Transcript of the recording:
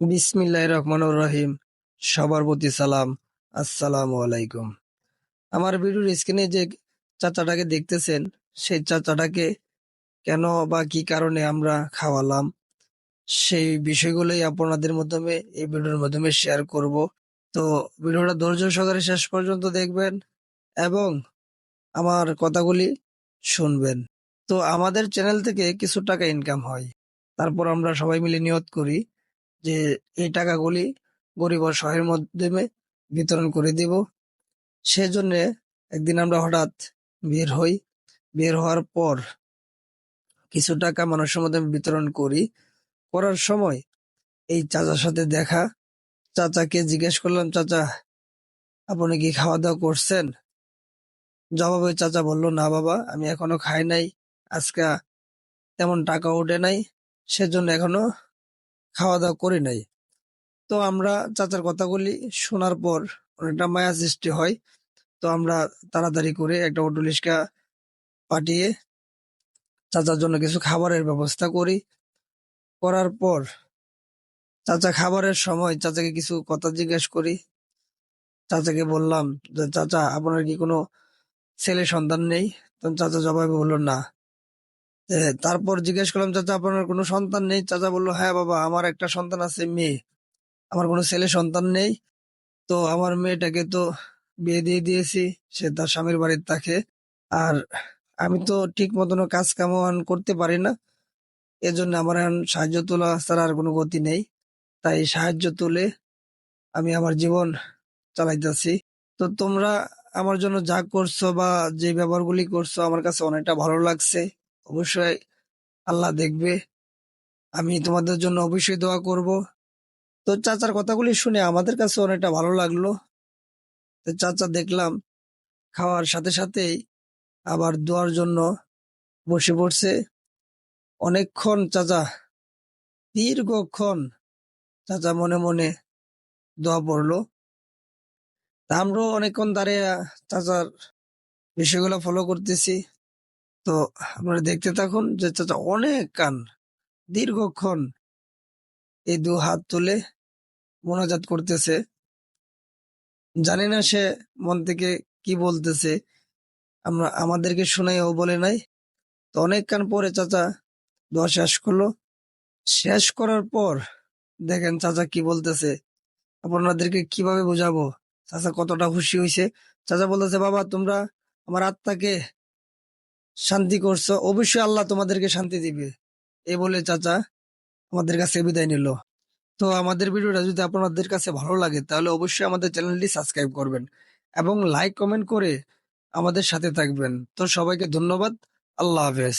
বিসমিল্লাহ রহমানুর রহিম। সবার প্রতি সালাম। আসসালামু আলাইকুম। আমার ভিডিওর স্ক্রিনে যে চাচাটাকে দেখতেছেন, সেই চাচাটাকে কেন বা কি কারণে আমরা খাওয়ালাম, সেই বিষয়গুলোই আপনাদের মাধ্যমে, এই ভিডিওর মাধ্যমে শেয়ার করব। তো ভিডিওটা ধৈর্য সহকারে শেষ পর্যন্ত দেখবেন এবং আমার কথাগুলি শুনবেন। তো আমাদের চ্যানেল থেকে কিছু টাকা ইনকাম হয়। তারপর আমরা সবাই মিলে নিয়ত করি। যে এই টাকাগুলি গরিব অসহায়ের মাধ্যমে বিতরণ করে দিব। সেজন্য একদিন আমরা হঠাৎ বের হই। বের হওয়ার পর কিছু টাকা মানুষের মধ্যে বিতরণ করি। করার সময় এই চাচার সাথে দেখা। চাচাকে জিজ্ঞেস করলাম, চাচা, আপনি কি খাওয়া দাওয়া করছেন? জবাবে চাচা বলল, না বাবা, আমি এখনও খাই নাই। আজকে তেমন টাকা ওঠে নাই। সেজন্য এখনও খাওয়া দাওয়া করি নাই তো আমরা চাচার কথাগুলি শোনার পর অনেকটা মায়া সৃষ্টি হয়। তো আমরা তাড়াতাড়ি করে একটা অটো পাঠিয়ে চাচার জন্য কিছু খাবারের ব্যবস্থা করি। করার পর চাচা খাবারের সময় চাচাকে কিছু কথা জিজ্ঞেস করি। চাচাকে বললাম যে, চাচা, আপনার কি কোনো ছেলে সন্তান নেই? তখন চাচা জবাবে বলল, না। তারপর জিজ্ঞেস করলাম, চাচা, আপনার কোনো সন্তান নেই? চাচা বলল হ্যাঁ বাবা, আমার একটা সন্তান আছে, মেয়ে। আমার কোনো ছেলে সন্তান নেই। তো আমার মেয়েটাকে তো বিয়ে দিয়ে দিয়েছি, সে তার স্বামীর বাড়ির থাকে। আর আমি তো ঠিক মতন কাজ কাম করতে পারি না। এজন্য আমার এখন সাহায্য তোলা ছাড়া আর কোনো গতি নেই। তাই সাহায্য তুলে আমি আমার জীবন চালাইতেছি। তো তোমরা আমার জন্য যা করছ বা যে ব্যবহারগুলি করছ, আমার কাছে অনেকটা ভালো লাগছে। অবশ্যই আল্লাহ দেখবে। আমি তোমাদের জন্য অবশ্যই দোয়া করব। তো চাচার কথাগুলি শুনে আমাদের কাছে অনেকটা ভালো লাগল। তো চাচা দেখলাম খাওয়ার সাথে সাথেই আবার দোয়ার জন্য বসে পড়ছে। অনেকক্ষণ চাচা, দীর্ঘক্ষণ চাচা মনে মনে দোয়া পড়ল। তা আমরাও অনেকক্ষণ দাঁড়িয়ে চাচার বিষয়গুলো ফলো করতেছি। তো আপনারা দেখতে থাকুন যে চাচা অনেক কান, দীর্ঘক্ষণ এই দু হাত তুলে মোনাজাত করতেছে। জানি না সে মন থেকে কি বলতেছে, আমরা, আমাদেরকে শুনাইও বলে নাই। তো অনেক কান পরে চাচা দোয়া শেষ করল। শেষ করার পর দেখেন চাচা কি বলতেছে, আপনাদেরকে কীভাবে বোঝাবো? চাচা কতটা খুশি হয়েছে চাচা বলতেছে, বাবা, তোমরা আমার আত্মাকে শান্তি করছ, অবশ্যই আল্লাহ তোমাদেরকে শান্তি দিবে। এ বলে চাচা আমাদের কাছে বিদায় নিল। তো আমাদের ভিডিওটা যদি আপনাদের কাছে ভালো লাগে, তাহলে অবশ্যই আমাদের চ্যানেলটি সাবস্ক্রাইব করবেন এবং লাইক, কমেন্ট করে আমাদের সাথে থাকবেন। তো সবাইকে ধন্যবাদ, আল্লাহ হাফেজ।